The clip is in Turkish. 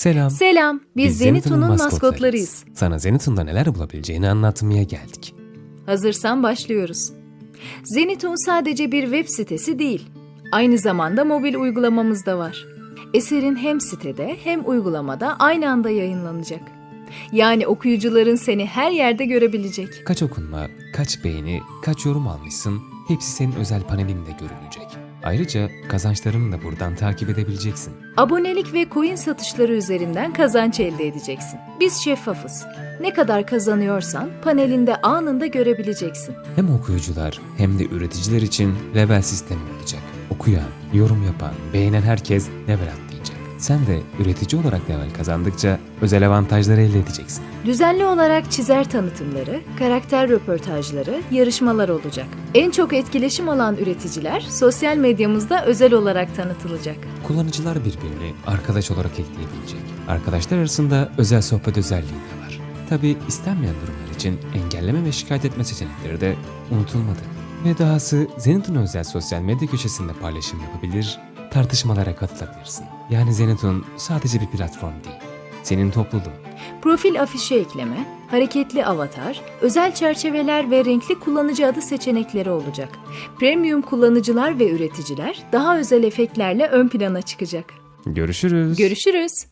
Selam. Selam, biz, Zenitu'nun maskotlarıyız. Sana Zenitu'nda neler bulabileceğini anlatmaya geldik. Hazırsan başlıyoruz. Zenitun sadece bir web sitesi değil. Aynı zamanda mobil uygulamamız da var. Eserin hem sitede hem uygulamada aynı anda yayınlanacak. Yani okuyucuların seni her yerde görebilecek. Kaç okunma, kaç beğeni, kaç yorum almışsın hepsi senin özel panelinde görünecek. Ayrıca kazançlarını da buradan takip edebileceksin. Abonelik ve coin satışları üzerinden kazanç elde edeceksin. Biz şeffafız. Ne kadar kazanıyorsan panelinde anında görebileceksin. Hem okuyucular hem de üreticiler için level sistemi olacak. Okuyan, yorum yapan, beğenen herkes level atlayacak. Sen de üretici olarak level kazandıkça özel avantajları elde edeceksin. Düzenli olarak çizer tanıtımları, karakter röportajları, yarışmalar olacak. En çok etkileşim alan üreticiler sosyal medyamızda özel olarak tanıtılacak. Kullanıcılar birbirini arkadaş olarak ekleyebilecek. Arkadaşlar arasında özel sohbet özelliği de var. Tabi istenmeyen durumlar için engelleme ve şikayet etme seçenekleri de unutulmadı. Ve dahası Zenit'in özel sosyal medya köşesinde paylaşım yapabilir, tartışmalara katılabilirsin. Yani Zenit'in sadece bir platform değil, senin topluluğun. Profil afişi ekleme, hareketli avatar, özel çerçeveler ve renkli kullanıcı adı seçenekleri olacak. Premium kullanıcılar ve üreticiler daha özel efektlerle ön plana çıkacak. Görüşürüz. Görüşürüz.